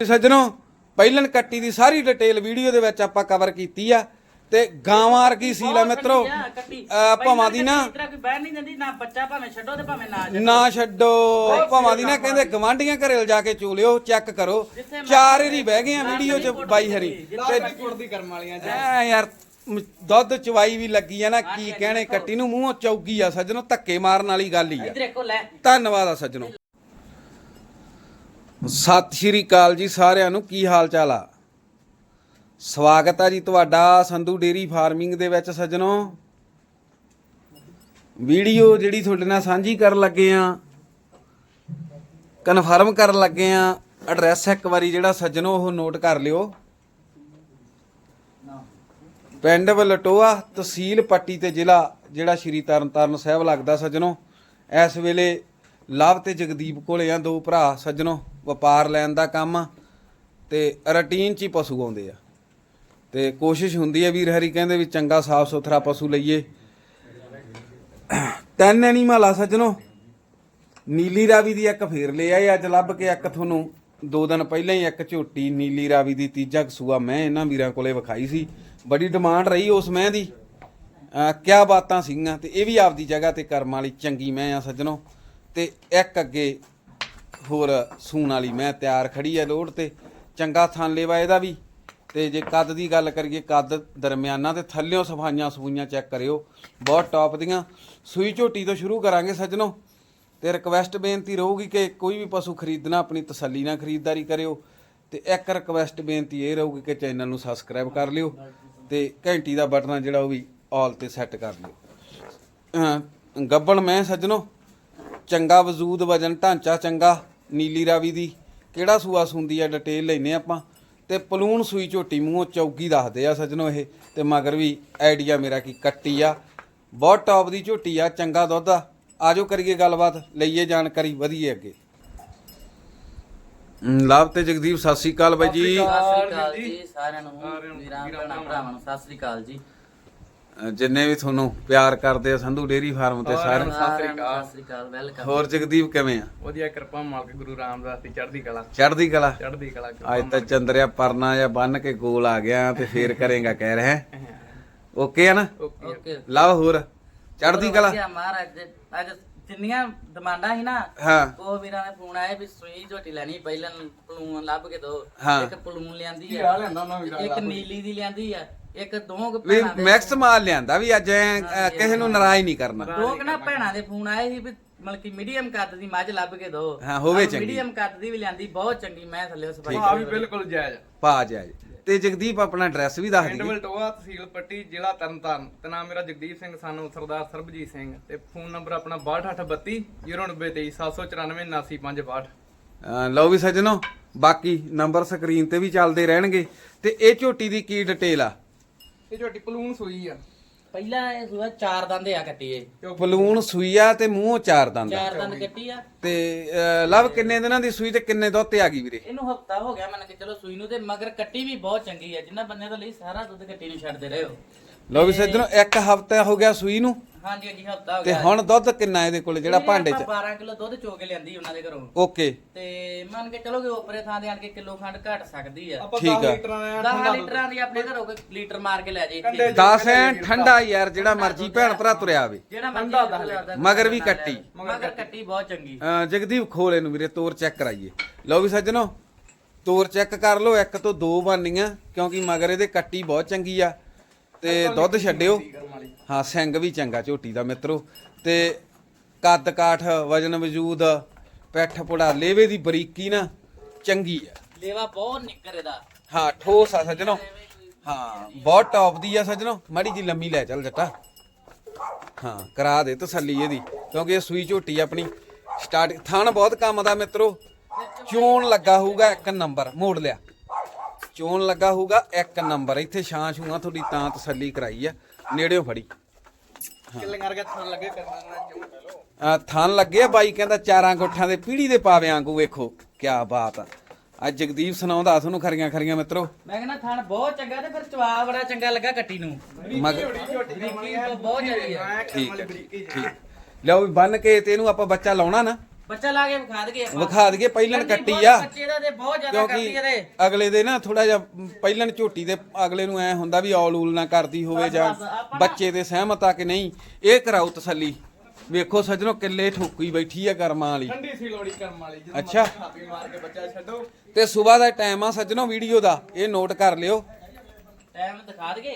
ਸੱਜਣੋ ਪਹਿਲਨ ਕੱਟੀ ਦੀ ਸਾਰੀ detail video ਦੇ ਵਿੱਚ ਆਪਾਂ ਕਵਰ ਕੀਤੀ ਆ ਤੇ ਗਾਵਾਂ ਵਰਗੀ ਸੀਲ ਆ ਮਿੱਤਰੋ। ਅਹ ਭਾਵਾਂ ਦੀ ਨਾ ਇਤਰਾ ਕੋਈ ਬਹਿ ਨਹੀਂ ਦਿੰਦੀ ਨਾ ਬੱਚਾ ਭਾਵੇਂ ਛੱਡੋ ਤੇ ਭਾਵੇਂ ਨਾ ਛੱਡੋ। ਨਾ ਛੱਡੋ। ਭਾਵਾਂ ਦੀ ਨਾ ਕਹਿੰਦੇ ਗਵਾਂਢੀਆਂ ਘਰੇ ਜਾ ਕੇ ਚੋਲਿਓ ਚੈੱਕ ਕਰੋ। ਚਾਰ ਏਰੀ ਬਹਿ ਗਏ ਆ ਵੀਡੀਓ 'ਚ ਬਾਈ ਹਰੀ। ਤੇ ਦੀ ਕਰਮ ਵਾਲੀਆਂ ਐ ਯਾਰ ਮ- ਦੁੱਧ ਚਵਾਈ ਵੀ ਲੱਗੀ ਆ ਨਾ ਕੀ ਕਹਿਣੇ ਕੱਟੀ ਨੂੰ ਮੂੰਹੋਂ ਚੌਗੀ ਆ ਸੱਜਣੋ ਧੱਕੇ ਮਾਰਨ ਵਾਲੀ ਗੱਲ ਹੀ ਆ। ਇਧਰ ਦੇਖੋ ਲੈ। ਧੰਨਵਾਦ ਆ ਸੱਜਣੋ। ਸਤਿ ਸ਼੍ਰੀ ਅਕਾਲ ਜੀ ਸਾਰਿਆਂ ਨੂੰ, ਕੀ ਹਾਲ ਚਾਲ ਆ? ਸਵਾਗਤ ਆ ਜੀ ਤੁਹਾਡਾ ਸੰਧੂ ਡੇਰੀ ਫਾਰਮਿੰਗ ਦੇ ਵਿੱਚ ਸੱਜਣੋ। ਵੀਡੀਓ ਜਿਹੜੀ ਤੁਹਾਡੇ ਨਾਲ ਸਾਂਝੀ ਕਰਨ ਲੱਗੇ ਆ ਕਨਫਰਮ ਕਰਨ ਲੱਗੇ ਆ ਐਡਰੈਸ ਇੱਕ ਵਾਰੀ ਜਿਹੜਾ ਸੱਜਣੋ ਉਹ ਨੋਟ ਕਰ ਲਿਓ। ਪਿੰਡ ਵਲਟੋਆ, ਤਹਿਸੀਲ ਪੱਟੀ ਤੇ ਜ਼ਿਲ੍ਹਾ, ਜਿਹੜਾ ਸ਼੍ਰੀ ਤਰਨਤਾਰਨ ਸਾਹਿਬ ਲੱਗਦਾ ਸੱਜਣੋ। ਇਸ ਵੇਲੇ ਲਵ ਤੇ ਜਗਦੀਪ ਕੋਲੇ ਆ ਦੋ ਭਰਾ ਸੱਜਣੋ। ਵਪਾਰ ਲੈਣ ਦਾ ਕੰਮ ਆ ਤੇ ਰੂਟੀਨ ਚ ਹੀ ਪਸ਼ੂ ਆਉਂਦੇ ਆ। ਤੇ ਕੋਸ਼ਿਸ਼ ਹੁੰਦੀ ਹੈ ਵੀਰ ਹਰੀ ਕਹਿੰਦੇ ਵੀ ਚੰਗਾ ਸਾਫ਼ ਸੁਥਰਾ ਪਸ਼ੂ ਲਈਏ। ਤਿੰਨ ਐਨੀਮਲ ਆ ਸੱਜਣੋ। ਨੀਲੀ ਰਾਵੀ ਦੀ ਇੱਕ ਫੇਰ ਲੈ ਆਏ ਅੱਜ ਲੱਭ ਕੇ ਇੱਕ ਤੁਹਾਨੂੰ। ਦੋ ਦਿਨ ਪਹਿਲਾਂ ਹੀ ਇੱਕ ਝੋਟੀ, ਨੀਲੀ ਰਾਵੀ ਦੀ ਤੀਜਾ ਕਸੂਆ ਮੈਂ ਇਹਨਾਂ ਵੀਰਾਂ ਕੋਲੇ ਵਿਖਾਈ ਸੀ। ਬੜੀ ਡਿਮਾਂਡ ਰਹੀ ਉਸ ਮੈਂ ਦੀ। ਕਿਆ ਬਾਤਾਂ ਸੀਗੀਆਂ ਤੇ ਇਹ ਵੀ ਆਪਦੀ ਜਗ੍ਹਾ ਤੇ ਕਰਮ ਵਾਲੀ ਚੰਗੀ ਮੈਂ ਆ ਸੱਜਣੋ। ਤੇ ਇੱਕ ਅੱਗੇ ਹੋਰ ਸੂਣ ਵਾਲੀ ਮੈਂ ਤਿਆਰ ਖੜੀ ਹੈ ਲੋੜ ਤੇ, ਚੰਗਾ ਥਾਂ ਲੇਵਾ ਇਹਦਾ ਵੀ। ਤੇ ਜੇ ਕੱਦ ਦੀ ਗੱਲ ਕਰੀਏ, ਕੱਦ ਦਰਮਿਆਨਾ ਤੇ ਥੱਲਿਓਂ ਸਫਾਈਆਂ ਸਫੂਈਆਂ ਚੈੱਕ ਕਰਿਓ, ਬਹੁਤ ਟੌਪ ਦੀਆਂ। ਸੂਈ ਝੋਟੀ ਤੋਂ ਸ਼ੁਰੂ ਕਰਾਂਗੇ ਸੱਜਣੋ। ਤੇ ਰਿਕਵੈਸਟ ਬੇਨਤੀ ਰਹੂਗੀ ਕਿ ਕੋਈ ਵੀ ਪਸ਼ੂ ਖਰੀਦਣਾ, ਆਪਣੀ ਤਸੱਲੀ ਨਾਲ ਖਰੀਦਦਾਰੀ ਕਰਿਓ। ਤੇ ਇੱਕ ਰਿਕਵੈਸਟ ਬੇਨਤੀ ਇਹ ਰਹੂਗੀ ਕਿ ਚੈਨਲ ਨੂੰ ਸਬਸਕ੍ਰਾਈਬ ਕਰ ਲਿਓ ਤੇ ਘੰਟੀ ਦਾ ਬਟਨ ਆ ਜਿਹੜਾ ਉਹ ਵੀ ਆਲ ਤੇ ਸੈੱਟ ਕਰ ਲਿਓ। ਅਹ ਗੱਬਣ ਮੈਂ ਸੱਜਣੋ ਚੰਗਾ ਵਜੂਦ ਵਜਨ ਢਾਂਚਾ ਚੰਗਾ ਨੀਲੀ ਰਾਵੀ ਦੀ। ਕਿਹੜਾ ਸੂਆ ਸੁੰਦੀ ਆ ਡਿਟੇਲ ਲੈਨੇ ਆਪਾਂ। ਤੇ ਪਲੂਣ ਸੂਈ ਝੋਟੀ ਮੂੰਹੋਂ ਚੌਕੀ ਦੱਸਦੇ ਆ ਸੱਜਣੋ ਇਹ। ਤੇ ਮਗਰ ਵੀ ਆਈਡੀਆ ਮੇਰਾ ਕੀ ਕੱਟੀ ਆ। ਬਹੁਤ ਟੌਪ ਦੀ ਝੋਟੀ ਆ ਚੰਗਾ ਦੁੱਧ ਆ। ਆਜੋ ਕਰੀਏ ਗੱਲਬਾਤ ਲਈਏ ਜਾਣਕਾਰੀ ਵਧੀਏ ਅੱਗੇ। ਲਵ ਤੇ ਜਗਦੀਪ ਸਤਿ ਸ੍ਰੀ ਅਕਾਲ ਬਾਈ ਜੀ। ਸਤਿ ਸ੍ਰੀ ਅਕਾਲ ਜੀ ਸਾਰਿਆਂ ਨੂੰ। ਵੀਰਾਂ ਭੈਣਾਂ ਭਰਾਵਾਂ ਨੂੰ ਸਤਿ ਸ੍ਰੀ ਅਕਾਲ ਜੀ। ਜਿੰਨੇ ਵੀ ਤੁਹਾਨੂੰ ਪਿਆਰ ਕਰਦੇ ਆ ਸੰਧੂ ਡੇਰੀ ਫਾਰਮ ਤੇ ਸਾਰੇ ਸਾਰਿਆਂ ਨੂੰ। ਸਤਿ ਸ੍ਰੀ ਅਕਾਲ ਵੈਲਕਮ ਹੋਰ ਜਗਦੀਪ ਕਿਵੇਂ ਆ? ਵਧੀਆ ਕਿਰਪਾ ਮਾਲਕ ਗੁਰੂ ਰਾਮਦਾਸ ਦੀ ਚੜ੍ਹਦੀ ਕਲਾ। ਚੜ੍ਹਦੀ ਕਲਾ? ਚੜ੍ਹਦੀ ਕਲਾ ਅੱਜ ਤਾਂ ਚੰਦਰਿਆ ਪਰਨਾ ਜਾਂ ਬੰਨ ਕੇ ਗੋਲ ਆ ਗਿਆ ਤੇ ਫੇਰ ਕਰੇਗਾ ਕਹਿ ਰਿਹਾ ਓਕੇ ਆ ਨਾ? ਓਕੇ। ਲਵ ਹੋਰ। ਚੜ੍ਹਦੀ ਕਲਾ? ਵਧੀਆ ਮਹਾਰਾਜ ਅੱਜ ਜਿੰਨੀਆਂ ਡਿਮਾਂਡਾਂ ਸੀ ਨਾ ਹਾਂ। ਉਹ ਵੀਰਾਂ ਦੇ ਫੋਨ ਆਏ ਵੀ ਸੂਈ ਝੋਟੀ ਲੈਣੀ ਪਹਿਲਾਂ ਪਲੂਨ ਲੱਭ ਕੇ ਦੋ। ਹਾਂ। ਇੱਕ ਪਲੂਨ ਲਿਆਂਦੀ ਆ। ਇੱਕ ਨੀਲੀ ਦੀ ਲਿਆਂਦੀ ਆ। ਇੱਕ ਦੋ ਕੁ ਵੀ ਭੈਣਾਂ ਦੇ ਮੈਕਸ ਮਾਲ ਲਿਆਂਦਾ ਵੀ ਅੱਜ ਐਂ, ਕਿਸੇ ਨੂੰ ਨਾਰਾਜ਼ ਨਹੀਂ ਕਰਨਾ। ਦੋ ਕੁ ਨਾ ਭੈਣਾਂ ਦੇ ਫੋਨ ਆਏ ਸੀ ਵੀ ਮਤਲਬ ਕਿ ਮੀਡੀਅਮ ਕੱਦ ਦੀ ਮੱਝ ਲੱਭ ਕੇ ਦੋ। ਹਾਂ, ਹੋਵੇ ਚੰਗੀ। ਮੀਡੀਅਮ ਕੱਦ ਦੀ ਵੀ ਲਿਆਂਦੀ ਬਹੁਤ ਚੰਗੀ ਮੈਂ ਥੱਲੇ ਸਫ਼ਾਈ ਆ ਵੀ ਬਿਲਕੁਲ ਜਾਇਜ਼ ਪਾ ਜਾਏ ਤੇ ਜਗਦੀਪ ਆਪਣਾ ਐਡਰੈਸ ਵੀ ਦੱਸ ਪਿੰਡ ਦਈਏ ਵਲਟੋਆ ਤਹਿਸੀਲ ਪੱਟੀ ਜ਼ਿਲ੍ਹਾ ਤਰਨਤਾਰਨ। ਤੇ ਨਾਮ ਮੇਰਾ ਜਗਦੀਪ ਸਿੰਘ ਸਾਨੂੰ ਸਰਦਾਰ ਸਰਬਜੀਤ ਸਿੰਘ। ਤੇ ਫੋਨ ਨੰਬਰ ਆਪਣਾ 6232 093 794 79562 ਅਹ, ਲਓ ਵੀ ਸੱਜਣੋ ਬਾਕੀ ਨੰਬਰ ਸਕਰੀਨ ਤੇ ਵੀ ਚੱਲਦੇ ਰਹਿਣਗੇ। ਤੇ ਇਹ ਝੋਟੀ ਦੀ ਕੀ ਡਿਟੇਲ ਆ? ਇਹ ਝੋਟੀ ਪਲੂਨ ਸੂਈ ਆ। ਪਹਿਲਾਂ ਇਹ ਸੂਆ ਚਾਰ ਦੰਦ ਆ ਕੱਟੀ ਇਹ। ਪਲੂਣ ਸੂਈਆ ਤੇ ਮੂੰਹੋਂ ਚਾਰ ਦੰਦ ਚਾਰ ਦੰਦ ਕੱਟੀ ਆ। ਤੇ ਅਹ, ਲਵ ਕਿੰਨੇ ਦਿਨਾਂ ਦੀ ਸੂਈ ਤੇ ਕਿੰਨੇ ਦੁੱਧ ਤੇ ਆ ਗਈ ਵੀਰੇ? ਇਹਨੂੰ ਹਫਤਾ ਹੋ ਗਿਆ ਮੰਨ ਕੇ ਚਲੋ ਸੂਈ ਨੂੰ ਤੇ ਮਗਰ ਕੱਟੀ ਵੀ ਬਹੁਤ ਚੰਗੀ ਆ। ਜਿੰਨਾ ਬੰਦਿਆਂ ਤੋਂ ਲਈ ਸਾਰਾ ਦੁੱਧ ਕੱਟੀ ਨੂੰ ਛੱਡਦੇ ਰਹੇ ਹੋ। ਲਓ ਵੀ ਸੱਜਣੋ ਇੱਕ ਹਫਤਾ ਹੋ ਗਿਆ ਸੂਈ ਨੂੰ। ਹਾਂਜੀ ਹਾਂਜੀ ਹਫਤਾ ਹੋ ਤੇ ਗਿਆ। ਹੁਣ ਦੁੱਧ ਕਿੰਨਾ ਇਹਦੇ ਕੋਲ ਜਿਹੜਾ ਭਾਂਡੇ 'ਚ? 12 ਕਿਲੋ ਦੁੱਧ ਚੋ ਕੇ ਲਿਆਂਦੀ ਉਹਨਾਂ ਦੇ ਘਰੋਂ। ਓਕੇ। ਤੇ ਮੰਨ ਕੇ ਚਲੋ ਕਿ ਉਪਰੇ ਥਾਂ ਦੇ ਆਣ ਕੇ ਕਿਲੋ ਖੰਡ ਘਟ ਸਕਦੀ ਆ। ਆਪਾਂ ਠੀਕ 10 ਆ। ਲੀਟਰਾਂ ਦਾ 10 ਲੀਟਰਾਂ ਦੀ ਆਪਣੇ ਘਰੋਂ ਕੋਈ ਲੀਟਰ ਮਾਰ ਕੇ ਲੈ ਜੇ ਇੱਥੇ। 10 ਐ ਠੰਡਾ ਯਾਰ ਜਿਹੜਾ ਮਰਜ਼ੀ ਭੈਣ ਭਰਾ ਤੁਰਿਆ ਆਵੇ ਜਿਹੜਾ ਮਰਜ਼ੀ ਮਗਰ ਵੀ ਕੱਟੀ। ਮਗਰ ਕੱਟੀ ਬਹੁਤ ਚੰਗੀ। ਅਹ ਜਗਦੀਪ ਖੋਲ ਇਹਨੂੰ ਵੀਰੇ ਤੋਰ ਚੈੱਕ ਕਰਾਈਏ। ਲਓ ਵੀ ਸੱਜਣੋ ਤੋਰ ਚੈੱਕ ਕਰ ਲਓ ਇੱਕ ਤੋਂ ਦੋ ਬਣਨੀਆਂ ਕਿਉਂਕਿ ਮਗਰ ਇਹਦੇ ਕੱਟੀ ਬਹੁਤ ਚੰਗੀ ਆ। ਤੇ ਦੁੱਧ ਛੱਡਿਓ। ਹਾਂ ਸਿੰਘ ਵੀ ਚੰਗਾ ਝੋਟੀ ਦਾ ਮਿੱਤਰੋ। ਤੇ ਕੱਦ ਕਾਠ ਵਜਨ ਵਜੂਦ ਪੈਠ ਪੁੜਾ ਲੇਵੇ ਦੀ ਬਰੀਕੀ ਨਾ ਚੰਗੀ ਆ। ਲੇਵਾ ਬਹੁਤ ਨਿੱਕਰ ਇਹਦਾ। ਹਾਂ ਠੋਸ ਆ ਸੱਜਣੋ। ਹਾਂ ਬਹੁਤ ਟੌਪ ਦੀ ਆ ਸੱਜਣੋ। ਮਾੜੀ ਜੀ ਲੰਮੀ ਲੈ ਚੱਲ ਜੱਟਾ। ਹਾਂ ਕਰਾ ਦੇ ਤਸੱਲੀ ਇਹਦੀ ਕਿਉਂਕਿ ਇਹ ਸੂਈ ਝੋਟੀ ਆਪਣੀ। ਸਟਾਰਟ ਥਣ ਬਹੁਤ ਕੰਮ ਦਾ ਮਿੱਤਰੋ। ਚੋਣ ਲੱਗਾ ਹੋਊਗਾ ਇੱਕ ਨੰਬਰ ਮੋੜ ਲਿਆ। ਚੋਣ ਲੱਗਾ ਹੋਊਗਾ ਇੱਕ ਨੰਬਰ ਇੱਥੇ ਛਾਂ ਛੂਆਂ ਤੁਹਾਡੀ ਤਾਂ ਤਸੱਲੀ ਕਰਾਈ ਆ ਨੇੜਿਓਂ ਫੜੀ। ਕਿੱਲੇ ਕਰਕੇ ਥਣ ਲੱਗੇ ਕਰਨਾ ਜਿਉਂ ਲਓ। ਆ ਥਣ ਲੱਗੇ ਆ ਬਾਈ ਕਹਿੰਦਾ ਚਾਰਾਂ ਗੁੱਠਾਂ ਦੇ ਪੀੜੀ ਦੇ ਪਾਵਿਆਂ ਵਾਂਗੂ ਵੇਖੋ ਕੀ ਬਾਤ ਆ। ਅੱਜ ਜਗਦੀਪ ਸੁਣਾਉਂਦਾ ਤੁਹਾਨੂੰ ਖਰੀਆਂ ਖਰੀਆਂ ਮਿੱਤਰੋ। ਮੈਂ ਕਹਿੰਦਾ ਥਣ ਬਹੁਤ ਚੰਗਾ ਤੇ ਫਿਰ ਚਵਾ ਬੜਾ ਚੰਗਾ ਲੱਗਾ ਕੱਟੀ ਨੂੰ। ਮਗਰ ਬਹੁਤ ਜ਼ਿਆਦੀ ਠੀਕ ਹੈ ਠੀਕ। ਲਓ ਵੀ ਬੰਨ ਕੇ ਤੇ ਇਹਨੂੰ ਆਪਾਂ ਬੱਚਾ ਲਾਉਣਾ ਨਾ। ਬੱਚਾ ਲਾ ਕੇ ਵਿਖਾ ਦਗੇ ਆਪਾਂ। ਵਿਖਾ ਪਹਿਲਣ ਠੰਡੀ ਕੱਟੀ ਆ। ਬੱਚੇ ਦਾ ਤੇ ਬਹੁਤ ਜ਼ਿਆਦਾ ਕਰਦੀ ਇਹਦੇ ਅਗਲੇ ਦੇ ਨਾ ਥੋੜਾ ਜਿਹਾ ਪਹਿਲਣ ਝੋਟੀ ਦੇ ਅਗਲੇ ਨੂੰ ਐ ਹੁੰਦਾ ਵੀ ਔਲ ਊਲ ਨਾ ਕਰਦੀ ਹੋਵੇ ਜਾਂ ਬੱਚੇ ਦੇ ਸਹਿਮਤ ਆ ਕਿ ਨਹੀਂ ਇਹ ਕਰਾਓ ਤਸੱਲੀ। ਵੇਖੋ ਸੱਜਣੋ ਕਿੱਲੇ ਠੋਕੀ ਬੈਠੀ ਆ ਕਰਮਾਂ ਵਾਲੀ। ਠੰਡੀ ਸੀ ਲੋੜੀ ਕਰਮ ਵਾਲੀ ਜਦੋਂ ਅੱਛਾ। ਮਾਰ ਕੇ ਬੱਚਾ ਛੱਡੋ। ਤੇ ਸਵੇਰ ਦਾ ਟਾਈਮ ਆ ਸੱਜਣੋ ਵੀਡੀਓ ਦਾ ਇਹ ਨੋਟ ਕਰ ਲਿਓ। ਟਾਈਮ ਦਿਖਾ ਦਗੇ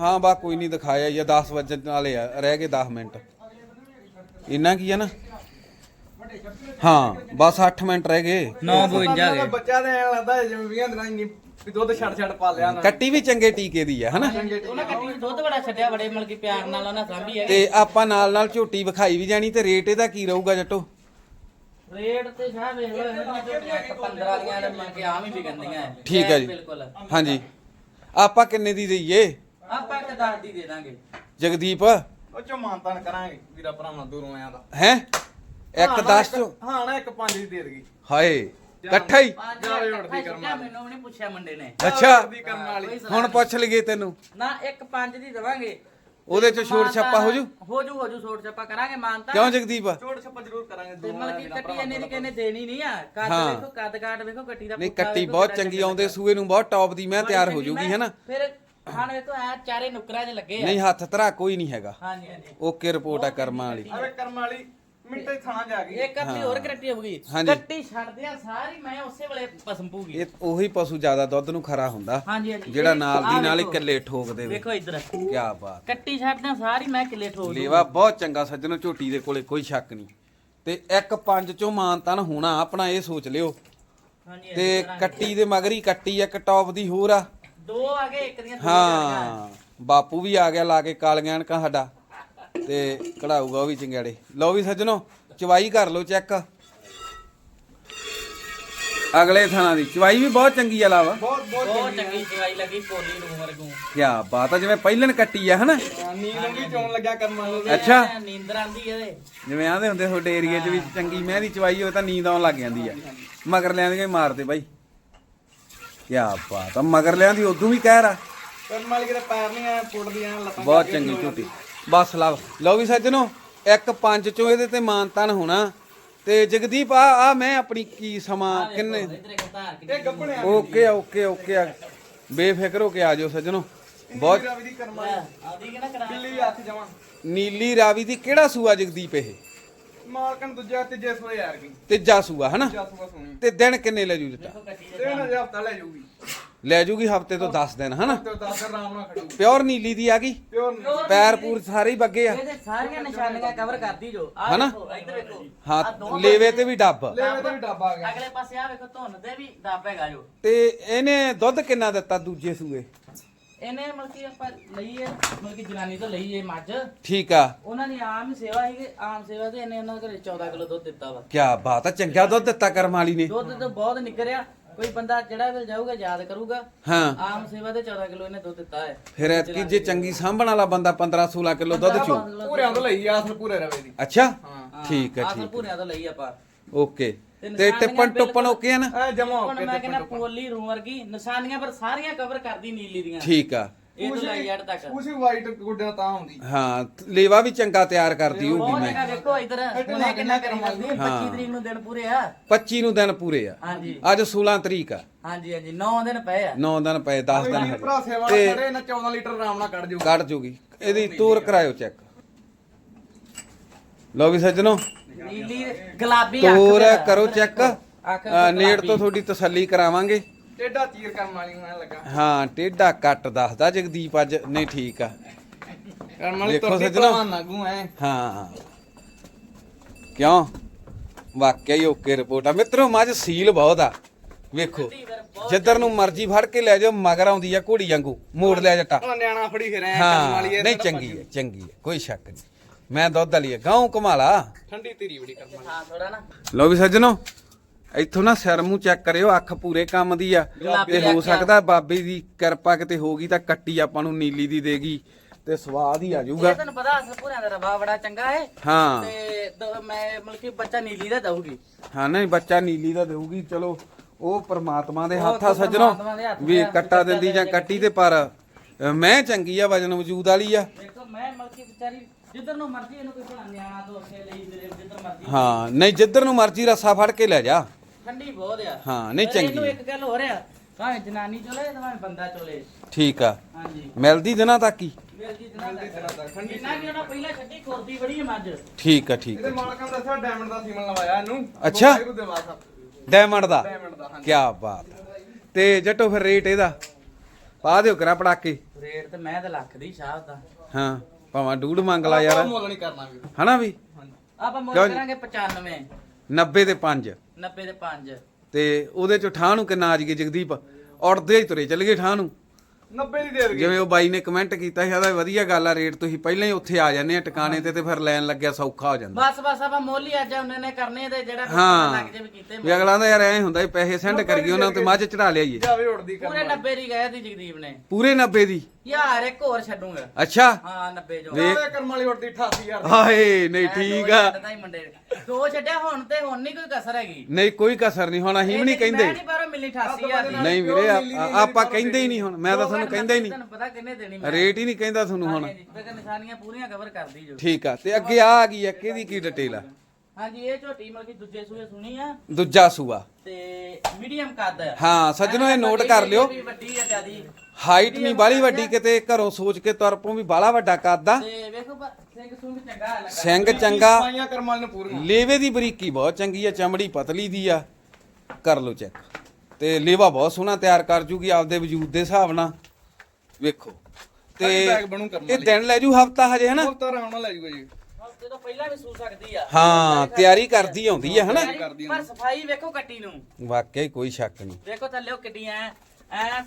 ਹਾਂ ਬਾ ਕੋਈ ਨਹੀਂ ਦਿਖਾਇਆ ਹੀ ਆ 10 ਵਜੇ ਨਾਲੇ ਆ ਰਹਿ ਗਏ 10 ਮਿੰਟ। ਇੰਨਾ ਕੀ ਆ ਨਾ? ਹਾਂ ਬਸ 8 ਮਿੰਟ ਰਹਿ ਗਏ। 952 ਤਾਂ ਬੱਚਾ ਤੇ ਐਂ ਲੱਗਦਾ ਹੈ ਜਿਵੇਂ 20 ਦਿਨਾਂ ਦੀ ਵੀ ਦੁੱਧ ਛੱਡ ਛੱਡ ਪਾ ਲਿਆ ਨਾ। ਕੱਟੀ ਵੀ ਚੰਗੇ ਟੀਕੇ ਦੀ ਆ ਹਨਾ? ਉਹਨਾਂ ਕੱਟੀ ਨੂੰ ਦੁੱਧ ਬੜਾ ਛੱਡਿਆ ਬੜੇ ਮਤਲਬ ਕਿ ਪਿਆਰ ਨਾਲ ਉਹਨਾਂ ਸਾਂਭੀ ਹੈ ਤੇ ਆਪਾਂ ਨਾਲ ਨਾਲ ਝੋਟੀ ਵਿਖਾਈ ਵੀ ਜਾਣੀ ਤੇ ਰੇਟ ਇਹਦਾ ਕੀ ਰਹੂਗਾ ਜੱਟੋ? ਰੇਟ ਤੇ ਸ਼ਾਹ ਵੇਖ ਲੋ ਇਹਨਾਂ ਝੋਟੀਆਂ ਇੱਕ 15 ਵਾਲੀਆਂ ਨੇ ਮੰਨ ਕੇ ਆਮ ਹੀ ਵਿਕੰਦੀਆਂ ਠੀਕ ਹੈ ਜੀ। ਬਿਲਕੁਲ। ਹਾਂਜੀ। ਆਪਾਂ ਕਿੰਨੇ ਦੀ ਦਈਏ? ਆਪਾਂ ਇੱਕ ਦਸ ਦੀ ਦੇ ਦਾਂਗੇ। ਜਗਦੀਪ? ਉਹ ਚੋਂ ਮਾਨਤਾਨ ਕਰਾਂਗੇ ਵੀਰਾ ਭਰਾਵਾਂ ਦੂਰੋਂ ਆਇਆ ਦਾ। ਹੈ? ਇੱਕ 10 ਚੋਂ ਹਾਂ ਨਾ ਇੱਕ ਪੰਜ ਦੀ ਦੇ ਦੇਗੀ। ਹਾਏ ਇਕੱਠਾ ਹੀ। ਪੰਜ ਜਾ ਹਜ਼ਾਰ ਰੋਟੀ ਇਕੱਠਾ ਕਰਮ ਛੱਡਿਆ, ਮੈਨੂੰ ਵੀ ਨਹੀਂ ਪੁੱਛਿਆ ਮੁੰਡੇ ਨੇ। ਅੱਛਾ ਦੀ ਕਰਨ ਵਾਲੀ। ਕੋਈ ਸਲਾਹ ਹੁਣ। ਪੁੱਛ ਲਈਏ ਤੈਨੂੰ। ਨਾ ਇੱਕ ਪੰਜ ਦੀ ਦਵਾਂਗੇ। ਉਹਦੇ ਚ ਛੋਟ ਛਾਪਾ ਹੋ ਜੂ? ਹੋ ਜੂ ਹੋ ਜੂ ਛੋਟ ਛਾਪਾ ਕਰਾਂਗੇ ਮਾਨਤਾ। ਕਿਉਂ ਜਗਦੀਪ? ਛੋੜ ਛੱਪਾ ਜ਼ਰੂਰ ਕਰਾਂਗੇ ਤੇ ਮਤਲਬ ਕਿ ਕੱਟੀ ਇੰਨੇ ਦੀ। ਕਹਿੰਦੇ ਦੇਣੀ ਨਹੀਂ ਆ? ਕੱਦ ਹਾਂ। ਵੇਖੋ ਕੱਦ ਕਾਟ ਵੇਖੋ ਕੱਟੀ ਦਾ ਨਹੀਂ ਪੁੱਠਾ ਕੱਟੀ ਵੇਖੋ, ਬਹੁਤ ਕਿੱਡਾ ਚੰਗੀ ਆਉਂਦੇ ਸੂਏ ਨੂੰ ਬਹੁਤ ਟੌਪ ਦੀ ਮੈਂ ਤਿਆਰ ਹੋ ਜੂਗੀ ਹੈਨਾ? ਫਿਰ ਖਾਣ ਵੇਖੋ ਐ ਚਾਰੇ ਨੁਕਰਾਂ 'ਚ ਲੱਗੇ ਆ। ਨਹੀਂ ਹੱਥ ਧਰਾ ਕੋਈ ਨਹੀਂ ਹੈਗਾ। ਹਾਂਜੀ ਹਾਂਜੀ। ਓਕੇ ਰਿਪੋਰਟ ਆ ਕਰਮਾਂ ਵਾਲੀ। ਅਰੇ ਕਰਮ ਵਾਲੀ ਮਿੰਟੇ ਥਾਣਾ ਜਾ ਗਈ। ਇੱਕ ਆਪਣੀ ਹੋਰ ਕਰੱਟੀ ਹੋਊਗੀ ਹਾਂਜੀ। ਕੱਟੀ ਛੱਡਦੇ ਆ ਸਾਰੀ ਮੈਂ ਉਸੇ ਵੇਲੇ ਪਸਮ ਪੂਗੀ ਇਹ ਉਹੀ ਪਸ਼ੂ ਜ਼ਿਆਦਾ ਦੁੱਧ ਨੂੰ ਖਰਾ ਹੁੰਦਾ। ਹਾਂਜੀ ਹਾਂਜੀ। ਜਿਹੜਾ ਇਹ- ਨਾਲ ਦੀ ਨਾਲ ਹੀ ਵੇਖੋ। ਕਿੱਲੇ ਠੋਕ ਦੇਵੇ ਵੇਖੋ ਇੱਧਰ। ਕੀ ਬਾਤ। ਕੱਟੀ ਛੱਡਦੇ ਆ ਸਾਰੀ ਮੈਂ ਕਿੱਲੇ ਠੋਕ ਦੂੰ ਲੇਵਾ ਬਹੁਤ ਚੰਗਾ ਸੱਜਣੋ ਝੋਟੀ ਦੇ ਕੋਲੇ ਕੋਈ ਸ਼ੱਕ ਨਹੀਂ। ਤੇ ਇੱਕ ਪੰਜ ਚੋਂ ਮਾਨਤਨ ਹੋਣਾ ਆਪਣਾ ਇਹ ਸੋਚ ਲਿਓ। ਹਾਂਜੀ ਤੇ ਕੱਟੀ ਦੇ ਮਗਰ ਹੀ ਕੱਟੀ ਇੱਕ ਟੌਪ ਦੀ ਹੋਰ ਆ। ਦੋ ਆ ਗਏ ਇੱਕ ਦੀਆਂ ਦੋ। ਹਾਂ ਬਾਪੂ ਵੀ ਆ ਗਿਆ ਲਾ ਕੇ ਕਾਲੀਆਂ ਐਨਕਾਂ ਸਾਡਾ। ਤੇ ਕਢਾਊਗਾ ਉਹ ਵੀ ਚੰਗਿਆੜੇ। ਲਓ ਵੀ ਸੱਜਣੋ ਚਵਾਈ ਕਰ ਲਓ ਚੈੱਕ। ਅਗਲੇ ਥਾਣਾ ਦੀ ਚਵਾਈ ਵੀ ਬਹੁਤ ਚੰਗੀ ਆ ਲਾਵਾ। ਬਹੁਤ ਬਹੁਤ ਚੰਗੀ ਚਵਾਈ ਲੱਗੀ ਕੋਲੀ ਨੂੰ ਵਰਗੂ। ਕੀ ਬਾਤ ਆ ਜਿਵੇਂ ਪਹਿਲਣ ਕੱਟੀ ਆ ਹਨਾ? ਨੀਂਦ ਨੂੰ ਵੀ ਚੋਣ ਲੱਗਿਆ ਕਰਮ ਵਾਲੀ ਅੱਛਾ। ਨੀਂਦਰ ਆਂਦੀ ਇਹਦੇ। ਜਿਵੇਂ ਆਂਦੇ ਹੁੰਦੇ ਤੁਹਾਡੇ ਏਰੀਆ 'ਚ ਵੀ ਚੰਗੀ ਮੈਂ ਦੀ ਚਵਾਈ ਹੋਵੇ ਤਾਂ ਨੀਂਦ ਆਉਣ ਲੱਗ ਜਾਂਦੀ ਆ। ਮਗਰ ਲਿਆਂ ਦੀ ਮਾਰਦੇ ਬਾਈ। ਕੀ ਬਾਤ ਆ ਮਗਰ ਲਿਆਂ ਦੀ ਉਦੋਂ ਵੀ ਕਹਿ ਰਾ ਕਰਮ ਵਾਲੀ ਕਿਤੇ ਪੈਰ ਨਹੀਂ ਆਏ ਪੁੱਟਦੀਆਂ ਲੱਤਾਂ ਬਹੁਤ ਚੰਗੀ ਝੂਟੀ। ਬਸ ਲਵ ਲਓ ਵੀ ਸੱਜਣੋ ਇੱਕ ਪੰਜ ਚੋਂ ਇਹਦੇ ਤੇ ਮਾਨਤਨ ਹੋਣਾ। ਤੇ ਜਗਦੀਪ ਆ ਆ ਮੈਂ ਆਪਣੀ ਕੀ ਸਮਾਂ ਕਿੰਨੇ ਓਕੇ ਓਕੇ ਓਕੇ ਆ। ਬੇਫਿਕਰ ਹੋ ਕੇ ਆ ਜਾਓ ਸੱਜਣੋ। ਬਹੁਤ ਰਵੀ ਦੀ ਕਰਮ ਵਾਲੀ ਆਦੀ ਕਿ ਨਾ ਕਰਾ ਬਿੱਲੀ ਹੱਥ ਜਮਾ ਨੀਲੀ ਰਾਵੀ ਦੀ ਕਿਹੜਾ ਸੂਆ ਜਗਦੀਪ ਇਹ? ਮਾਲਕਨ ਦੂਜਾ ਤੀਜੇ ਸੋਏ ਯਾਰ ਗਈ। ਤੀਜਾ ਸੂਆ ਹਨਾ? ਤੀਜਾ ਸੂਆ ਸੋਣੀ ਤੇ ਦਿਨ ਕਿੰਨੇ ਲੈ ਜੂ ਦਿੱਤਾ? ਵੇਖੋ ਕੱਟੀ ਦੇ ਤੇ ਨਾ ਜੇ ਹਫਤਾ ਲੈ ਜਾਊਗੀ ਲੈ ਜੂਗੀ ਹਫ਼ਤੇ ਤੋਂ 10 ਦਿਨ ਹਨਾ? ਤੇ ਦਸ ਆਰਾਮ ਨਾਲ ਖੜੂ ਪਿਓਰ ਨੀਲੀ ਦੀ ਆ ਗਈ? ਪਿਓਰ ਪੈਰ ਪੂਰ ਸਾਰੇ ਹੀ ਬੱਗੇ ਆ। ਇਹਦੇ ਸਾਰੀਆਂ ਨਿਸ਼ਾਨੀਆਂ ਕਵਰ ਕਰਦੀ ਜੋ। ਆ ਹਨਾ? ਵੇਖੋ ਇੱਧਰ ਵੇਖੋ। ਹਾਂ ਆਹ ਦੋ ਲੇਵੇ ਤੇ ਵੀ ਡੱਬ। ਲੈ ਤੇ ਵੀ ਡੱਬਾ ਆ ਗਿਆ। ਅਗਲੇ ਪਾਸੇ ਆ ਵੇਖੋ ਧੁੰਨ ਦੇ ਵੀ ਦੱਬ ਹੈਗਾ ਜੋ। ਤੇ ਇਹਨੇ ਦੁੱਧ ਕਿੰਨਾ ਦਿੱਤਾ ਦੂਜੇ ਸੂਏ? ਇਹਨੇ ਮਤਲਬ ਕਿ ਆਪਾਂ ਲਈਏ ਮਤਲਬ ਕਿ ਜਨਾਨੀ ਤੋਂ ਲਈਏ ਮੱਝ। ਠੀਕ ਆ। ਉਹਨਾਂ ਦੀ ਆਮ ਹੀ ਸੇਵਾ ਸੀਗੀ ਆਮ ਸੇਵਾ ਤੇ ਇਹਨੇ ਉਹਨਾਂ ਦੇ ਘਰੇ 14 ਕਿਲੋ ਦੁੱਧ ਦਿੱਤਾ ਵਾ। ਕੀ ਬਾਤ ਆ ਚੰਗਾ ਦੁੱਧ ਦਿੱਤਾ ਕਰਮ ਵਾਲੀ ਨੇ। ਦੁੱਧ ਤਾਂ ਬਹੁਤ ਨਿਕਰਿਆ ਕੋਈ ਬੰਦਾ ਜਿਹੜਾ ਵੀ ਜਾਊਗਾ ਯਾਦ ਕਰੂਗਾ। ਹਾਂ। ਆਮ ਸੇਵਾ ਤੇ 14 ਕਿਲੋ ਇਹਨੇ ਦੁੱਧ ਦਿੱਤਾ ਹੈ। ਫਿਰ ਐਤਕੀ ਜੇ ਚੰਗੀ ਸਾਂਭਣ ਵਾਲਾ ਬੰਦਾ 15 16 ਕਿਲੋ ਦੁੱਧ ਚੂ? ਪੂਰਿਆਂ ਤੋਂ ਲਈ ਆਸਰ ਪੂਰੇ ਰਵੇ ਦੀ। ਅੱਛਾ? ਹਾਂ। ਠੀਕ ਹੈ ਆਸਲ ਠੀਕ ਭੂਰਿਆਂ ਤੋਂ ਲਈ ਆਪਾਂ। ਓਕੇ। ਤੇ ਟਿੱਪਣ ਟੁੱਪਣ ਓਕੇ ਆ ਨਾ? ਐ ਜਮਾ ਹੋ ਹੁਣ ਕੇ ਮੈਂ ਕਹਿੰਦਾ ਪੋਲੀ ਰੂ ਵਰਗੀ ਨਿਸ਼ਾਨੀਆਂ ਪਰ ਸਾਰੀਆਂ ਕਵਰ ਕਰਦੀ ਨੀਲੀ ਦੀਆਂ। ਠੀਕ ਆ। ਇਹ ਤੋਂ ਲੈ ਜੜ ਤੱਕ ਉਸੇ ਵਾਈਟ ਗੁੱਡਿਆਂ ਤਾਂ ਹੁੰਦੀ ਹਾਂ ਲੇਵਾ ਵੀ ਚੰਗਾ ਤਿਆਰ ਕਰਦੀ ਹੋਊਗੀ ਮੈਂ। ਵੇਖੋ ਇਧਰ ਹੁਣੇ ਕਿੰਨਾ ਕਰੀ ਜਾਂਦੀ? 25 ਤਰੀਕ ਨੂੰ ਦਿਨ ਪੂਰੇ ਆ? 25 ਨੂੰ ਦਿਨ ਪੂਰੇ ਆ। ਹਾਂਜੀ। ਅੱਜ 16 ਤਰੀਕ ਆ। ਹਾਂਜੀ ਹਾਂਜੀ 9 ਦਿਨ ਪਏ ਆ। 9 ਦਿਨ ਪਏ 10 ਦਿਨ ਕੋਈ ਭਰਾ ਸੇਵਾ ਤੇ ਕਰੇ ਨਾ 14 ਲੀਟਰ ਆਰਾਮ ਨਾਲ ਕੱਢ ਜਾਊ ਕੱਢ ਜੂਗੀ। ਇਹਦੀ ਤੋਰ ਕਰਾਇਓ ਚੈੱਕ ਲਓ ਵੀ ਸੱਜਣੋ। ਨੀਲੀ ਗੁਲਾਬੀ ਅੱਖ ਤੋਰ ਕਰੋ ਚੈੱਕ। ਅੱਖ ਨੇੜ। ਤੋਂ ਤੁਹਾਡੀ ਤਸੱਲੀ ਕਰਾਵਾਂਗੇ। ਟੇਡਾ ਚੀਰ ਕਰਨ ਵਾਲੀ ਐ ਲੱਗਾ। ਹਾਂ ਟੇਡਾ ਕੱਟ ਦੱਸਦਾ ਜਗਦੀਪ ਅੱਜ। ਨਹੀਂ ਠੀਕ ਆ। ਕਰਨ ਵਾਲੀ ਦੇਖੋ ਤੁਰਦੀ ਸੱਜਣੋ। ਭਲਵਾਨ ਨਾਗੂ ਐ। ਹਾਂ। ਕਿਉਂ? ਵਾਕਿਆ ਹੀ ਓਕੇ ਰਿਪੋਰਟ ਆ। ਮਿੱਤਰੋ ਮੱਝ ਸੀਲ ਬਹੁਤ ਆ। ਵੇਖੋ ਜਿੱਧਰ ਨੂੰ ਮਰਜ਼ੀ ਫੜ ਕੇ ਲੈ ਜਾਓ ਮਗਰ ਆਉਂਦੀ ਆ ਘੋੜੀ ਵਾਂਗੂ। ਮੋੜ ਲਿਆ ਜੱਟਾ। ਉਹ ਨਿਆਣਾ ਫੜੀ ਫਿਰ ਐ ਕਰਨ ਵਾਲੀ ਹਾਂ ਐ ਨਹੀਂ ਚੰਗੀ ਹੈ ਚੰਗੀ ਹੈ ਕੋਈ ਸ਼ੱਕ ਨਹੀਂ। ਮੈਂ ਦੁੱਧ ਵਾਲੀ ਆ ਗਾਉਂ ਕਮਾਲਾ ਠੰਡੀ ਧੀਰੀ ਬੜੀ ਵਾਲੀ। ਹਾਂ ਥੋੜਾ ਨਾ। ਲਓ ਵੀ ਸੱਜਣੋ ਇੱਥੋਂ ਨਾ ਸਿਰ ਮੂੰਹ ਚੈੱਕ ਕਰਿਓ ਅੱਖ ਪੂਰੇ ਕੰਮ ਦੀ ਆ। ਤੇ ਹੋ। ਸਕਦਾ ਬਾਬੇ ਦੀ ਕਿਰਪਾ ਕਿਤੇ ਹੋ ਗਈ ਤਾਂ ਕੱਟੀ ਆਪਾਂ ਨੂੰ ਨੀਲੀ ਦੀ ਦੇਗੀ ਤੇ ਸਵਾਦ ਹੀ ਆ ਇਹ ਜਾਊਗਾ। ਤੁਹਾਨੂੰ ਪਤਾ ਅਸਲ ਭੂਰਿਆਂ ਦਾ ਰਵਾ ਬੜਾ ਚੰਗਾ ਹੈ ਹਾਂ। ਤੇ ਦ- ਮੈਂ ਮਤਲਬ ਕਿ ਬੱਚਾ ਨੀਲੀ ਦਾ ਦਊਗੀ। ਹਾਂ ਨਹੀਂ ਬੱਚਾ ਨੀਲੀ ਦਾ ਦੇਊਗੀ ਚਲੋ ਉਹ ਪ੍ਰਮਾਤਮਾ ਦੇ ਹੱਥ ਆ ਤਾਂ ਸੱਜਣੋ। ਪ੍ਰਮਾਤਮਾ ਦੇ ਹੱਥ ਵੀ ਆ, ਕੱਟਾ ਦਿੰਦੀ ਜਾਂ ਕੱਟੀ ਤੇ ਪਰ ਅ, ਮੈਂ ਚੰਗੀ ਆ ਵਜਨ ਵਜੂਦ ਵਾਲੀ ਆ। ਦੇਖੋ ਮੈਂ ਮਤਲਬ ਕਿ ਵਿਚਾਰੀ ਜਿੱਧਰ ਨੂੰ ਮਰਜ਼ੀ ਇਹਨੂੰ ਕੋਈ ਭਲਾ ਨਿਆਣਾ ਤੋਂ ਉੱਥੇ ਲਈ ਫਿਰੇ ਜਿੱਧਰ ਮਰਜ਼ੀ ਹਾਂ ਨਹੀਂ ਜਿੱਧਰ ਨੂੰ ਮਰਜ਼ੀ ਰੱਸਾ ਫੜ ਕੇ ਲੈ ਜਾ। ਠੰਡੀ ਬਹੁਤ ਆ। ਹਾਂ, ਨਹੀਂ ਪਰ ਚੰਗੀ ਇਹਨੂੰ ਆ। ਇੱਕ ਗੱਲ ਹੋ ਰਿਹਾ ਭਾਵੇਂ ਜਨਾਨੀ ਚੋਲੇ ਤੇ ਭਾਵੇਂ ਬੰਦਾ ਚੋਲੇ। ਠੀਕ ਆ। ਹਾਂਜੀ। ਮਿਲਦੀ ਦਿਨਾਂ ਤੱਕ ਹੀ। ਮਿਲਦੀ ਦਿਨਾਂ ਤੱਕ। ਜਿੰਨਾ ਕਿ ਉਹਨਾਂ ਪਹਿਲਾਂ ਛੱਡੀ ਖੋਰਦੀ ਬੜੀ ਹੈ ਮੱਝ। ਠੀਕ ਆ ਠੀਕ ਇਹਦੇ ਆ। ਮਾਲਕਾਂ ਨੇ ਦੱਸਿਆ ਡਾਇਮੰਡ ਦਾ ਸੀਮਨ ਲਵਾਇਆ ਇਹਨੂੰ। ਅੱਛਾ। ਵਾਹਿਗੁਰੂ ਦੇ ਵਾਸਾ ਡਾਇਮੰਡ ਦਾ? ਡਾਇਮੰਡ ਦਾ ਹਾਂਜੀ। ਕੀ ਬਾਤ। ਤੇ ਜੱਟੋ ਫਿਰ ਰੇਟ ਇਹਦਾ? ਪਾ ਦਿਓ ਕਰਾ ਪੜਾਕੇ ਰੇਟ ਤੇ ਮੈਂ ਤਾਂ ਲੱਖ ਦੀ ਸ਼ਾਹ ਦਾ। ਹਾਂ। ਭਾਵੇਂ ਡੂਡ ਮੰਗ ਲਾ ਯਾਰ। ਆਪਾਂ ਮੁੱਲ ਨਹੀਂ ਕਰਨਾ ਹਨਾ ਵੀ? ਆਪਾਂ ਮੁੱਲ ਜੀ? ਕਰਾਂਗੇ 95 90 ਤੇ 5 90 ਦੇ 5 ਤੇ ਉਹਦੇ ਚੋਂ ਠਾਹ ਨੂੰ ਕਿੰਨਾ ਆ ਜੀਏ ਜਗਦੀਪ? ਔੜਦੇ ਹੀ ਤੁਰੇ ਚੱਲ ਗਏ ਠਾਹ ਨੂੰ। 90 ਦੀ ਦੇ ਦੇਗੇ ਜਿਵੇਂ ਉਹ ਬਾਈ ਨੇ ਕਮੈਂਟ ਕੀਤਾ ਸੀ ਆਦਾ ਵਧੀਆ ਗੱਲ ਆ ਰੇਟ ਤੁਸੀਂ ਪਹਿਲਾਂ ਹੀ ਉੱਥੇ ਆ ਜਾਂਦੇ ਆ ਟਿਕਾਣੇ ਤੇ ਤੇ ਫਿਰ ਲੈਣ ਲੱਗਿਆ ਸੌਖਾ ਹੋ ਜਾਂਦਾ। ਬਸ ਬਸ ਆਪਾਂ ਮੁੱਲ ਹੀ ਅੱਜ ਉਹਨਾਂ ਨੇ ਕਰਨੇ ਤੇ ਜਿਹੜਾ ਹਾਂ। ਲੱਗ ਜੇ ਵੀ ਕੀਤੇ ਵੀ ਅਗਲਾ ਦਾ ਯਾਰ ਐ ਹੁੰਦਾ ਵੀ ਪੈਸੇ ਸੈਂਡ ਕਰੀਏ ਉਹਨਾਂ ਤੇ ਮੱਝ ਚੜਾ ਲਿਆਈਏ। ਜਾਵੇ ਉੜਦੀ ਕਰ ਪੂਰੇ 90 ਦੀ ਗਏ ਦੀ ਜਗਦੀਪ ਨੇ। ਪੂਰੇ 90 ਦੀ? ਯਾਰ ਇੱਕ ਹੋਰ ਛੱਡੂਗਾ। ਅੱਛਾ। ਹਾਂ 90 ਜੋ ਕਰਮ ਵਾਲੀ ਉੜਦੀ 88000 ਹਾਏ ਨਹੀਂ ਠੀਕ ਆ। ਮੁੰਡੇ। ਦੋ ਛੱਡਿਆ ਹੁਣ ਤੇ ਹੁਣ ਨਹੀਂ ਕੋਈ ਕਸਰ ਹੈਗੀ। ਨਹੀਂ ਕੋਈ ਕਸਰ ਨਹੀਂ ਹੁਣ ਅਸੀਂ ਵੀ ਨਹੀਂ ਕਹਿੰਦੇ। ਨਹੀਂ ਬਾਹਰੋਂ ਮਿਲੀ 88000 ਦੀ। ਨਹੀਂ ਵੀਰੇ ਆ- ਆਪਾਂ ਕਹਿੰਦੇ ਹੀ ਨਹੀਂ ਹੁਣ ਮੈਂ ਤਾਂ ਤੁਹਾਨੂੰ ਕਹਿੰਦਾ ਹੀ ਨਹੀਂ ਤੁਹਾਨੂੰ ਪਤਾ ਕਿੰਨੇ ਦੇਣੀ ਮੈਂ। ਰੇਟ ਹੀ ਨਹੀਂ ਕਹਿੰਦਾ ਤੁਹਾਨੂੰ ਹੁਣ। ਨਿਸ਼ਾਨੀਆਂ ਪੂਰੀਆਂ ਕਵਰ ਕਰਦੀ ਜੋ। ਠੀਕ ਆ ਤੇ ਅੱਗੇ ਆ ਆ ਗਈ ਆ ਕਿਹਦੀ ਕੀ ਡਿਟੇਲ ਆ? ਹਾਂਜੀ ਇਹ ਝੋਟੀ ਮਤਲਬ ਕਿ ਦੂਜੇ ਸੂਏ ਸੁਣੀ ਆ। ਦੂਜਾ ਸੂਆ। ਤੇ ਮੀਡੀਅਮ ਕੱਦ ਆ। ਹਾਂ ਸੱਜਣੋ ਇਹ ਨੋਟ ਕਰ ਲਿਓ। ਵੀ ਵੱਡੀ ਆ ਜਿਆਦੀ। ਹਾਈਟ ਨਹੀਂ ਬਾਲੀ ਵੱਡੀ ਕਿਤੇ ਘਰੋਂ ਸੋਚ ਕੇ ਤੁਰ ਪੋਂ ਵੀ ਬਾਲਾ ਵੱਡਾ ਕੱਦ ਆ। ਤੇ ਵੇਖੋ ਪਰ ਸਿੰਘ ਸੂੰਗ ਚੰਗਾ ਲੱਗਾ। ਸਿੰਘ ਚੰਗਾ। ਪਾਈਆਂ ਕਰਮ ਵਾਲੀ ਨੂੰ ਪੂਰੀਆਂ। ਲੇਵੇ ਦੀ ਬਰੀਕੀ ਬਹੁਤ ਚੰਗੀ ਆ ਚਮੜੀ ਪਤਲੀ ਦੀ ਆ। ਕਰ ਲਓ ਚੈੱਕ ਤੇ ਲੇਵਾ ਬਹੁਤ ਸੋਹਣਾ ਤਿਆਰ ਕਰ ਜੂਗੀ ਆਪਦੇ ਵਜੂਦ ਦੇ ਹਿਸਾਬ ਨਾਲ। ਵੇਖੋ। ਤੇ ਸਾਡੀ bag ਬਣੂ ਕਰਮ ਇਹ ਦਿਨ ਲੈ ਜੂ ਹਫਤਾ ਹਜੇ ਹਨਾ? ਆਰਾਮ ਨਾਲ ਲੈ ਜੂਗਾ ਜੀ। ਹਫ਼ਤੇ ਤੋਂ ਪਹਿਲਾਂ ਵੀ ਸੂ ਸਕਦੀ ਆ। ਹਾਂ ਤਿਆਰੀ ਕਰਦੀ ਆਉਂਦੀ ਆ ਹਨਾ? ਕਰਦੀ ਪਰ ਸਫ਼ਾਈ ਵੇਖੋ ਕੱਟੀ ਨੂੰ। ਵਾਕਿਆ ਹੀ ਕੋਈ ਸ਼ੱਕ ਨਹੀਂ। ਵੇਖੋ ਥੱਲੇ ਕਿੱਡੀਆਂ ਐ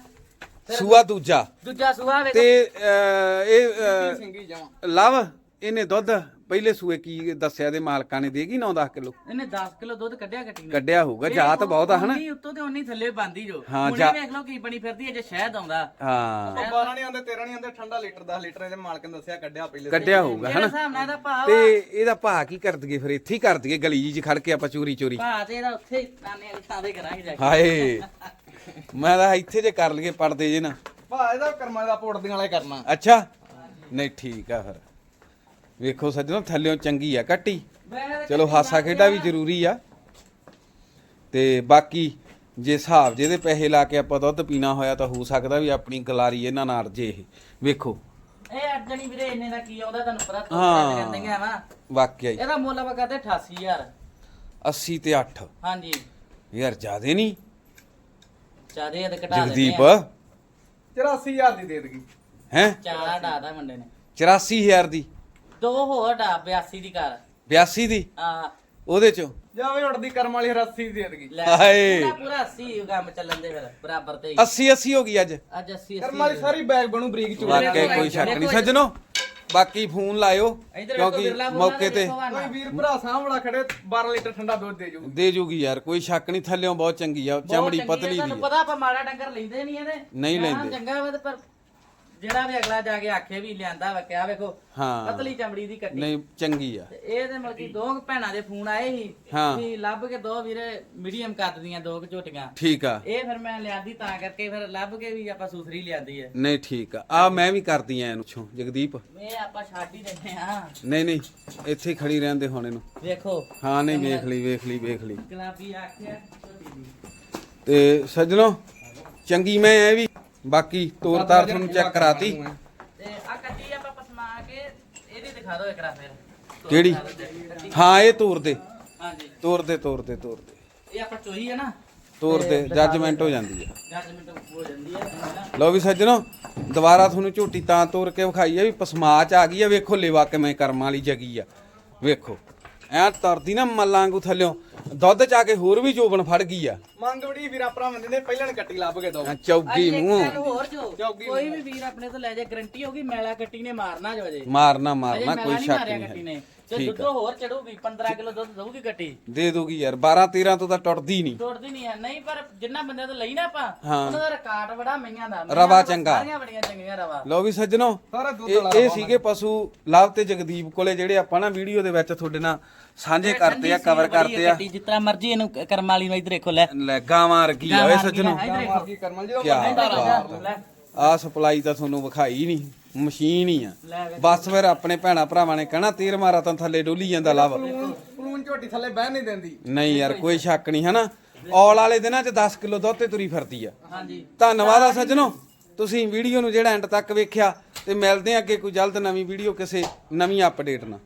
ਸੂਆ ਦੂਜਾ। ਦੂਜਾ ਸੂਆ ਵੇਖੋ। ਤੇ ਅਹ, ਇਹ ਅਹ, ਲਵ ਇਹਨੇ ਦੁੱਧ ਪਹਿਲੇ ਸੂਏ ਕੀ ਦੱਸਿਆ ਦੇ ਮਾਲਕਾਂ ਨੇ ਦੇਗੀ 9-10 ਕਿਲੋ? ਇਹਨੇ 10 ਕਿਲੋ ਦੁੱਧ ਕੱਢਿਆ ਕੱਟੀ ਨੇ। ਕੱਢਿਆ ਹੋਊਗਾ ਜਾਤ ਬਹੁਤ ਆ ਹਨਾ? ਉਨੀ ਉੱਤੋਂ ਤੇ ਉਨੀ ਥੱਲੇ ਬੰਦੀ ਜੋ। ਹਾਂ, ਹੁਣੇ ਜਾ- ਵੇਖ ਲਓ ਕੀ ਬਣੀ ਫਿਰਦੀ ਹੈ ਜੇ ਸ਼ਹਿਦ ਆਉਂਦਾ। ਹਾਂ। ਉਹ 12 ਨਹੀਂ ਆਉਂਦੇ 13 ਨਹੀਂ ਆਉਂਦੇ ਠੰਡਾ ਲੀਟਰ 10 ਲੀਟਰ ਇਹਦੇ ਮਾਲਕ ਨੇ ਦੱਸਿਆ ਕੱਢਿਆ ਪਹਿਲੇ ਕੱਢਿਆ ਹੋਊਗਾ ਜਿਹੜੇ ਹਨਾ? ਹਿਸਾਬ ਨਾਲ ਇਹਦਾ ਭਾਅ ਤੇ ਇਹਦਾ ਭਾ ਕੀ ਕਰ ਦਈਏ ਫਿਰ? ਇੱਥੇ ਹੀ ਕਰ ਦਈਏ ਗਲੀ ਜੀ 'ਚ ਖੜ ਕੇ ਆਪਾਂ ਚੋਰੀ ਚੋਰੀ। ਭਾਅ ਤੇ ਇਹਦਾ ਉੱਥੇ ਹੀ ਨਾਨੇ ਵਾਲੀ ਥਾਂ ਤੇ ਕਰਾਂਗੇ ਜਾ ਕੇ। ਹਾਏ। ਮੈਂ ਤਾਂ ਇੱਥੇ ਜੇ ਕਰ ਲਈਏ ਪੜਦੇ ਜੇ ਨਾ। ਭਾ ਇਹਦਾ ਕਰਮਾਂ ਦਾ ਪੋੜਦੀਆਂ ਵਾਲੇ ਕਰਨਾ। ਅੱਛਾ। ਨਹੀਂ ਠੀਕ ਆ ਫਿਰ। ਵੇਖੋ ਸੱਜਣੋ ਥੱਲਿਓਂ ਚੰਗੀ ਆ ਕੱਟੀ ਚਲੋ ਹਾਸਾ ਖੇਡਾ ਵੀ ਜ਼ਰੂਰੀ ਆ। ਤੇ ਬਾਕੀ ਜੇ ਹਿਸਾਬ ਜਿਹਦੇ ਪੈਸੇ ਲਾ ਕੇ ਆਪਾਂ ਦੁੱਧ ਪੀਣਾ ਹੋਇਆ ਤਾਂ ਹੋ ਸਕਦਾ ਵੀ ਆਪਣੀ ਗਲਾਰੀ ਇਹਨਾਂ ਨਾਲ ਅਰਜੇ ਇਹ। ਵੇਖੋ। ਇਹ ਅਰਜਣੀ ਵੀਰੇ ਇੰਨੇ ਦਾ ਕੀ ਆਉਂਦਾ ਤੁਹਾਨੂੰ ਪਤਾ ਤੋਂ ਹਾਂ। ਕਹਿੰਦੇ ਵਾ ਵਾਕਿਆ ਹੀ। ਇਹਦਾ ਮੁੱਲ ਆਪਾਂ ਕਰਦੇ 88000 80 ਤੇ 8 ਹਾਂਜੀ। ਯਾਰ ਜ਼ਿਆਦੇ ਨਹੀਂ। ਚਾਦੇ ਇਹ ਤੇ ਘਟਾ ਦਿੰਦੇ ਜਗਦੀਪ। ਆ। 84000 ਦੀ ਦੇ ਦੇਗੀ। ਹੈ? ਚਾਰ ਡਾਦਾ ਮੁੰਡੇ ਨੇ। 84000 ਦੀ। ਦੋ ਹੋਰ ਡਾ 82 ਦੀ ਕਰ। 82 ਦੀ? ਆ ਉਹਦੇ ਚੋਂ? ਜਾਵੇ ਉੜਦੀ ਕਰਮ ਵਾਲੀ 80 ਦੀ ਦੇ ਦੇਗੀ ਲੈ ਹਾਏ। ਪੂਰਾ ਪੂਰਾ 80 ਕੰਮ ਚੱਲਣ ਦੇ ਫਿਰ ਬਰਾਬਰ ਤੇ ਹੀ। 80 80 ਹੋ ਗਈ ਅੱਜ। ਅੱਜ 80 ਕਰਮ ਵਾਲੀ ਸਾਰੀ ਬੈਗ ਬਣੂ ਬਰੀਕ ਚੂੜੀ ਵਾਕਿਆ ਕੋਈ ਸ਼ੱਕ ਨਹੀਂ। ਸੱਜਣੋ ਬਾਕੀ ਫੋਨ ਲਾਇਓ ਕਿਉਂਕਿ ਮੌਕੇ ਤੇ ਕੋਈ ਵੀਰ ਭਰਾ ਸਾਹਮਣਾ ਖੜੇ 12 ਲੀਟਰ ਠੰਡਾ ਦੁੱਧ ਦੇ ਜੂ ਦੇ ਜੂਗੀ ਯਾਰ ਕੋਈ ਸ਼ੱਕ ਨਹੀਂ। ਥੱਲਿਓਂ ਬਹੁਤ ਚੰਗੀ ਆ ਚਮੜੀ ਪਤਲੀ ਦੀ ਤੁਹਾਨੂੰ ਆ। ਪਤਾ ਆਪਾਂ ਮਾੜਾ ਡੰਗਰ ਲੈਂਦੇ ਨਹੀਂ ਇਹਦੇ। ਨਹੀਂ ਹਾਂ, ਲੈਂਦੇ। ਚੰਗਾ ਵਾ ਤੇ ਪਰ ਜਿਹੜਾ ਵੀ ਅਗਲਾ ਜਾ ਕੇ ਆਖੇ ਵੀ ਲਿਆਂਦਾ ਵਾ ਕਿਆ ਵੇਖੋ ਹਾਂ। ਪਤਲੀ ਚਮੜੀ ਦੀ ਕੱਟੀ। ਨਹੀਂ ਚੰਗੀ ਆ। ਤੇ ਇਹ ਤੇ ਮਤਲਬ ਕਿ ਦੋ ਕੁ ਭੈਣਾਂ ਦੇ ਫੋਨ ਆਏ ਸੀ ਹਾਂ। ਵੀ ਲੱਭ ਕੇ ਦੋ ਵੀਰੇ ਮੀਡੀਅਮ ਕੱਦ ਦੀਆਂ ਦੋ ਕੁ ਝੋਟੀਆਂ। ਠੀਕ ਆ। ਇਹ ਫਿਰ ਮੈਂ ਲਿਆਂਦੀ ਤਾਂ ਕਰਕੇ ਫਿਰ ਲੱਭ ਕੇ ਵੀ ਆਪਾਂ ਸੂਸਰੀ ਲਿਆਂਦੀ ਹੈ ਨਹੀਂ ਠੀਕ ਆ। ਆ ਮੈਂ ਵੀ ਕਰਦੀ ਆ ਇਹਨੂੰ ਛੋ ਜਗਦੀਪ। ਇਹ ਆਪਾਂ ਛੱਡ ਹੀ ਦਿੰਦੇ ਆ। ਨਹੀਂ ਨਹੀਂ ਇੱਥੇ ਹੀ ਖੜੀ ਰਹਿੰਦੇ ਹੁਣ ਇਹਨੂੰ। ਵੇਖੋ। ਹਾਂ ਨਹੀਂ ਵੇਖ ਲਈ ਵੇਖ ਲਈ ਵੇਖ ਲਈ। ਗੁਲਾਬੀ ਆਖਿਆ ਝੋਟੀ ਦੀ। ਤੇ ਸੱਜਣੋ ਚੰਗੀ ਮੈਂ ਇਹ ਵੀ ਬਾਕੀ ਤੋਰ ਤਾਰ ਤੁਹਾਨੂੰ ਚੈੱਕ ਕਰਾਤੀ। ਤੇ ਆ ਕੱਟੀ ਆਪਾਂ ਪਸਮਾ ਕੇ ਇਹਦੀ ਦਿਖਾ ਦਿਓ ਇਕਰਾ ਫਿਰ। ਕਿਹੜੀ? ਕੱਟੀ। ਹਾਂ ਇਹ ਤੋਰ ਦੇ। ਹਾਂਜੀ। ਤੋਰ ਦੇ ਤੋਰ ਦੇ ਤੋਰ ਦੇ। ਇਹ ਆਪਾਂ ਚੋਈ ਹੈ ਨਾ। ਤੋਰ ਦੇ ਜੱਜਮੈਂਟ ਹੋ ਜਾਂਦੀ ਆ। ਜੱਜਮੈਂਟ ਹੋ ਜਾਂਦੀ ਹੈ ਹਨਾ। ਲਓ ਵੀ ਸੱਜਣੋ ਦੁਬਾਰਾ ਤੁਹਾਨੂੰ ਝੋਟੀ ਤਾਂ ਤੋਰ ਕੇ ਵਿਖਾਈ ਆ ਵੀ ਪਸਮਾਚ ਆ ਗਈ ਆ। ਵੇਖੋ ਲੇਵਾ ਕਿਵੇਂ ਕਰਮਾਂ ਵਾਲੀ ਜਗੀ ਆ। ਵੇਖੋ। ਐ ਤਰਦੀ ਨਾ ਮੱਲਾਂ ਵਾਂਗੂ ਥੱਲਿਓ। ਦੁੱਧ ਚ ਕੇ ਹੋਰ ਵੀ ਜੋਬਨ ਫੜ ਗਈ ਆ। ਮੰਗ ਬੜੀ ਵੀਰ ਆਪਣਾ ਬੰਦੇ ਨੇ ਪਹਿਲਾਂ ਕੱਟੀ ਲੱਭ ਕੇ ਦੋ। ਐਂ ਚੌਗੀ ਮੂੰਹ। ਹੋਰ ਜੋ ਚੌਗੀ ਕੋਈ ਵੀ ਵੀਰ ਆਪਣੇ ਤੋਂ ਲੈ ਜਾ ਗਰੰਟੀ ਹੋਗੀ ਮੈਲਾ ਕੱਟੀ ਨੇ ਮਾਰਨਾ ਜੋ ਅਜੇ। ਮਾਰਨਾ ਮਾਰਨਾ ਕੋਈ ਨਹੀਂ ਸ਼ੱਕ ਨਹੀਂ ਕੱਟੀ ਹੈ। ਨੇ। ਤੇ ਠੀਕ ਦੁੱਧੋ ਹੋਰ ਚੜੂਗੀ 15 ਕਿਲੋ ਦੁੱਧ ਦਊਗੀ ਕੱਟੀ ਦੇ ਦੋਗੀ ਯਾਰ 12 13 ਤੋਂ ਤਾਂ ਟੁੱਟਦੀ ਨਹੀਂ। ਤੋੜਦੀ ਨਹੀਂ ਹੈ ਨਹੀਂ ਪਰ ਜਿੰਨਾ ਬੰਦਿਆਂ ਤੋਂ ਲਈ ਨਾ ਆਪਾਂ ਹਾਂ। ਉਹਨਾਂ ਦਾ ਰਿਕਾਰਡ ਬੜਾ ਮਈਆਂ ਦਾ। ਮਈਆਂ ਰਵਾ ਦਾ ਚੰਗਾ। ਸਾਰੀਆਂ ਬੜੀਆਂ ਚੰਗੀਆਂ ਰਵਾ। ਲਓ ਵੀ ਸੱਜਣੋ ਸਾਰਾ ਦੁੱਧ ਇਹ ਵਾਲਾ ਇਹ ਸੀਗੇ ਪਸ਼ੂ ਲਵ ਤੇ ਜਗਦੀਪ ਕੋਲੇ ਜਿਹੜੇ ਆਪਾਂ ਨਾ ਵੀਡੀਓ ਦੇ ਵਿੱਚ ਤੁਹਾਡੇ ਨਾਲ ਸਾਂਝੇ ਕਰਤੇ ਆ ਕਵਰ ਕਰਤੇ ਆ। ਤਰ੍ਹਾਂ ਮਰਜ਼ੀ ਇਹਨੂੰ ਕਰਮ ਵਾਲੀ ਨੂੰ ਇੱਧਰ ਦੇਖੋ ਲੈ। ਲੈ ਗਾਵਾਂ ਵਰਗੀ ਆ ਓਏ ਸੱਜਣੋ। ਕੀ ਬਾਤ ਆ ਸਪਲਾਈ ਤਾਂ ਤੁਹਾਨੂੰ ਵਿਖਾਈ ਨਹੀਂ। ਮਸ਼ੀਨ ਹੀ ਆ। ਬਸ ਫਿਰ ਆਪਣੇ ਭੈਣਾ ਭਰਾਵਾਂ ਨੇ ਕਹਿਣਾ ਤੀਰ ਮਾਰਾ ਤਾਂ ਥੱਲੇ ਡੋਲੀ ਜਾਂਦਾ ਲਵ। ਪਲੂਨ ਝੋਟੀ ਥੱਲੇ ਬਹਿ ਨਹੀਂ ਦਿੰਦੀ। ਨਹੀਂ ਯਾਰ ਕੋਈ ਸ਼ੱਕ ਨਹੀਂ ਹਨਾ? ਔਲ ਵਾਲੇ ਦਿਨਾਂ 'ਚ 10 ਕਿਲੋ ਦੁੱਧ ਤੇ ਤੁਰੀ ਫਿਰਦੀ ਆ। ਹਾਂਜੀ। ਧੰਨਵਾਦ ਆ ਸੱਜਣੋ। ਤੁਸੀਂ ਵੀਡੀਓ ਨੂੰ ਜਿਹੜਾ ਐਂਡ ਤੱਕ ਵੇਖਿਆ ਤੇ ਮਿਲਦੇ ਆ ਅੱਗੇ ਕੋਈ ਜਲਦ ਨਵੀਂ ਵੀਡੀਓ ਕਿਸੇ ਨਵੀਂ ਅਪਡੇਟ ਨਾਲ।